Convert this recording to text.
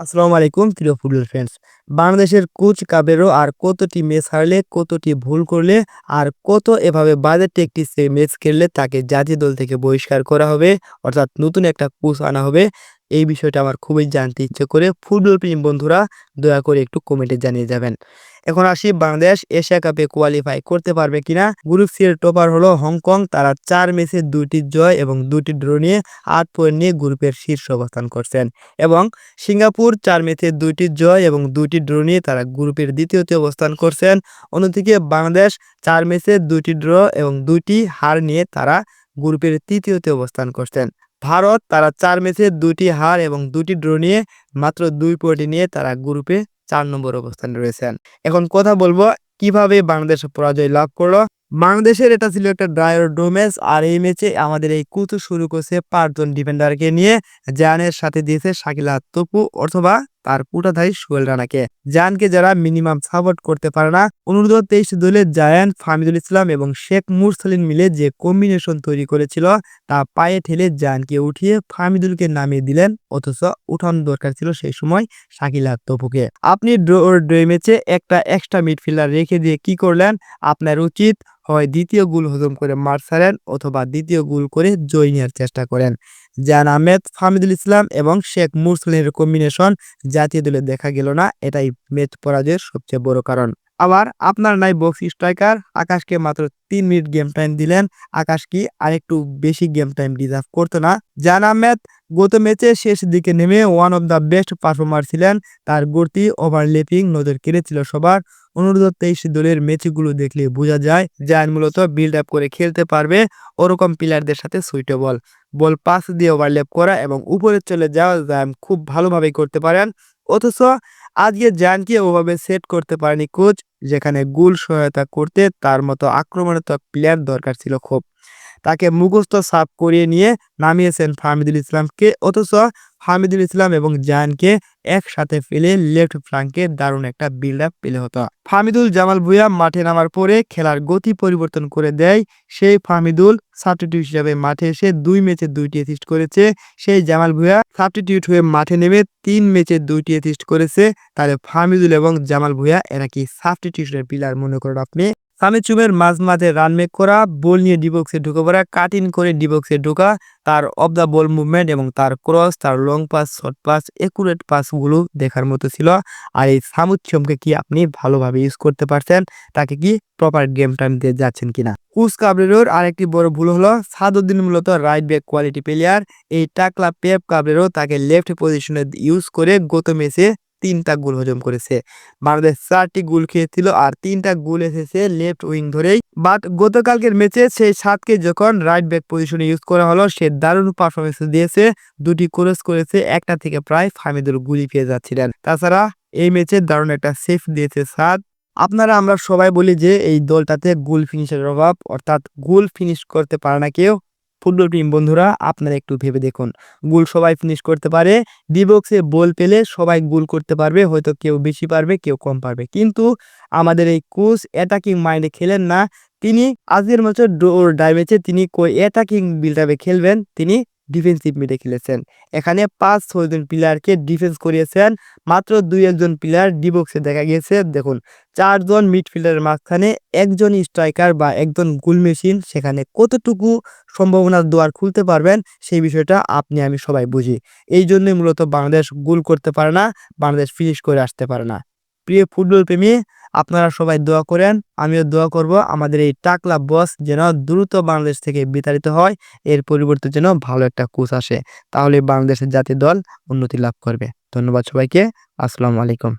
আসসালামু আলাইকুম, প্রিয় ফুটবল ফ্রেন্ডস বাংলাদেশের কোচ কাবেরও আর কতটি ম্যাচ হারলে, কতটি ভুল করলে, আর কত এভাবে বাজে টেকটিক্সে ম্যাচ খেললে তাকে জাতীয় দল থেকে বহিষ্কার করা হবে, অর্থাৎ নতুন একটা কোচ আনা হবে এই বিষয়টা আমার খুবই জানতে ইচ্ছে করে ফুটবল প্রেমী বন্ধুরা দয়া করে একটু কমেন্টে জানিয়ে যাবেন। এখন আসি বাংলাদেশ এশিয়া কাপে কোয়ালিফাই করতে পারবে কিনা? গ্রুপ সি এর টপার হলো হংকং, তারা চার ম্যাচে দুইটি জয় এবং দুটি ড্র নিয়ে আট পয়েন্ট নিয়ে গ্রুপের শীর্ষ অবস্থান করছেন এবং সিঙ্গাপুর চার ম্যাচে দুইটি জয় এবং দুইটি ড্র নিয়ে তারা গ্রুপের দ্বিতীয়তে অবস্থান করছেন। অন্যদিকে বাংলাদেশ চার ম্যাচে দুইটি ড্র এবং দুইটি হার নিয়ে তারা গ্রুপের তৃতীয়তে অবস্থান করছেন। ভারত, তারা চার ম্যাচে দুটি হার এবং দুটি ড্র নিয়ে মাত্র দুই পয়েন্ট নিয়ে তারা গ্রুপে চার নম্বর অবস্থানে রয়েছেন। এখন কথা বলব, কীভাবে বাংলাদেশ পরাজয় লাভ করল? বাংলাদেশের এটা ছিল একটা ড্রায়ার ড্র ম্যাচ, আর এই ম্যাচে আমাদের এই কুতু শুরু করছে পাঁচজন ডিফেন্ডারকে নিয়ে জানের সাথে দিয়েছে শাকিলা তপু অথবা তার পুটাধারী সোহেল রানাকে। জানকে যারা মিনিমাম সাপোর্ট করতে পারে না, অনুরোধ তেইশ দলের জায়ান ফামিদুল ইসলাম এবং শেখ মুরসালিন মিলে যে কম্বিনেশন তৈরি করেছিল, তা পায়ে ঠেলে জানকে উঠিয়ে ফামিদুলকে নামিয়ে দিলেন, অথচ উঠানো দরকার ছিল সেই সময় শাকিলা তপুকে আপনি ড্র ম্যাচে একটা এক্সট্রা মিডফিল্ডার রেখে দিয়ে কি করলেন? আপনার উচিত হয় দ্বিতীয় গোল হজম করে মার ছাড়েন, অথবা দ্বিতীয় গোল করে জয় নেওয়ার চেষ্টা করেন। জান আহমেদ ফামিদুল ইসলাম এবং শেখ মুরসলিনের কম্বিনেশন জাতীয় দলে দেখা গেল না। এটাই ম্যাচ পরাজয়ের সবচেয়ে বড় কারণ। আবার আপনার নাই বক্স স্ট্রাইকার আকাশকে মাত্র তিন মিনিট গেম টাইম দিলেন। আকাশ কি আরেকটু বেশি গেম টাইম ডিজার্ভ করতো না। জান আহমেদ গত ম্যাচে শেষ দিকে নেমে one of the best performer ছিলেন। তার গতি ওভারলেপিং নজর কেড়েছিল সবার। অনুরোধ, তেইশ দলের ম্যাচগুলো দেখলে বোঝা যায় জান মূলত বিল্ড আপ করে খেলতে পারবে ওরকম প্লেয়ারদের সাথে সুইটেবল বল পাস দিয়ে ওভারলেপ করা এবং উপরে চলে যাওয়া জায়ান খুব ভালোভাবে করতে পারেন। অথচ আজকে জানকে ওভাবে সেট করতে পারেনি কোচ যেখানে গোল সহায়তা করতে তার মতো আক্রমণাত্মক প্লেয়ার দরকার ছিল খুব। তাকে মুখস্থ সাফ করিয়ে নিয়ে নামিয়েছেন ফাহমিদুল ইসলামকে। অথচ হামিদুল ইসলাম এবং জায়ানকে একসাথে ফেলে লেফট ফ্লাঙ্কে দারুণ একটা বিল্ড আপ পেলে হতো। ফাহমিদুল জামাল ভুয়া মাঠে নামার পরে খেলার গতি পরিবর্তন করে দেয়। সেই ফাহমিদুল সাবস্টিটিউট হিসাবে মাঠে এসে দুই ম্যাচে দুইটি অ্যাসিস্ট করেছে। সেই জামাল ভুয়া সাবস্টিটিউট হয়ে মাঠে নেমে তিন ম্যাচে দুইটি অ্যাসিস্ট করেছে। তাহলে ফাহমিদুল এবং জামাল ভুয়া এরা কি সাবস্টিটিউশনের পিলার মনে করেন আপনি? সামি চুমের মাঝ মাঝে রান মেক করা বল নিয়ে ডিবক্সে ঢুকে পড়া কাট করে ডিবক্সে ঢোকা, তার অফ দ্য বল মুভমেন্ট এবং তার ক্রস তার long pass short pass accurate পাসগুলো দেখার মতো ছিল। আর এই সামুচ্ছমকে কি আপনি ভালোভাবে ইউজ করতে পারছেন? তাকে কি প্রপার গেম টাইম দিয়ে যাচ্ছেন কিনা? কুস কাবরেরোর আরেকটি বড় ভুল হলো, সাদুদ্দিন মূলত রাইট ব্যাক কোয়ালিটি প্লেয়ার এই টাকলা পেপ কাবরেরো তাকে লেফট পজিশনে ইউজ করে গত ম্যাচে তিনটা গোল হজম করেছে। বাংলাদেশ চারটি গোল খেয়েছিল আর তিনটা গোল এসেছে লেফট উইং ধরেই। বাট গতকালকের ম্যাচে সেই সাতকে যখন রাইট ব্যাক পজিশনে ইউজ করা হলো, সে দারুণ পারফরমেন্স দিয়েছে। দুটি ক্রস করেছে, একটা থেকে প্রায় ফামিদুল গুলি পেয়ে যাচ্ছিলেন। তাছাড়া এই ম্যাচে দারুণ একটা সেফ দিয়েছে সাদ। আপনারা, আমরা সবাই বলি যে এই দলটাতে গোল ফিনিশের অভাব, অর্থাৎ গোল ফিনিশ করতে পারে না কেউ। ফুটবল টিম বন্ধুরা, আপনারা একটু ভেবে দেখুন। গোল সবাই ফিনিশ করতে পারে ডিবক্সে বল পেলে সবাই গোল করতে পারবে, হয়তো কেউ বেশি পারবে, কেউ কম পারবে। কিন্তু আমাদের এই কোচ অ্যাটাকিং মাইন্ডে খেলেন না। তিনি আজকের মতো ড্রাইভেছে তিনি কই অ্যাটাকিং বিল্ডাপে খেলবেন। তিনি ডিফেন্সিভ মিডে খেলেছেন। এখানে পাঁচ ছয়জন প্লেয়ারকে ডিফেন্স করিয়েছেন, মাত্র দুই একজন প্লেয়ার ডিবক্সে দেখা গিয়েছে। দেখুন চারজন মিডফিল্ডারের মাঝখানে একজন স্ট্রাইকার বা একজন গোল মেশিন সেখানে কতটুকু সম্ভাবনার দোয়ার খুলতে পারবেন, সেই বিষয়টা আপনি, আমি সবাই বুঝি। এই জন্যই মূলত বাংলাদেশ গোল করতে পারে না, বাংলাদেশ ফিনিশ করে আসতে পারে না। প্রিয় ফুটবল প্রেমী আপনারা সবাই দোয়া করেন, আমিও দোয়া করব আমাদের এই টাকলা বস যেন দ্রুত বাংলাদেশ থেকে বিতাড়িত হয়, এর পরিবর্তে যেন ভালো একটা কোচ আসে। তাহলে বাংলাদেশের জাতীয় দল উন্নতি লাভ করবে। ধন্যবাদ সবাইকে, আসসালামু আলাইকুম।